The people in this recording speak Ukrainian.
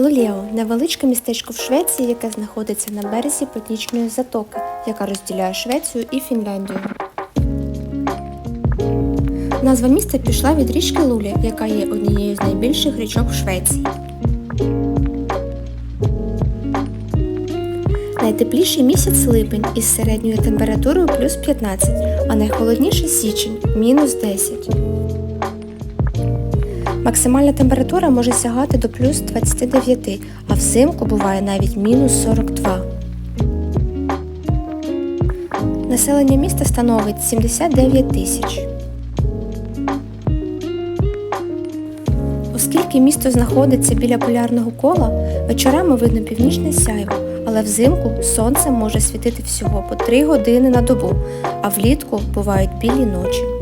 Лулєо невеличке містечко в Швеції, яке знаходиться на березі Потічної затоки, яка розділяє Швецію і Фінляндію. Назва міста пішла від річки Лулі, яка є однією з найбільших річок в Швеції. Найтепліший місяць липень із середньою температурою плюс 15, а найхолодніший січень мінус 10. Максимальна температура може сягати до плюс 29, а взимку буває навіть мінус 42. Населення міста становить 79 тисяч. Оскільки місто знаходиться біля полярного кола, вечорами видно північне сяйво, але взимку сонце може світити всього по 3 години на добу, а влітку бувають білі ночі.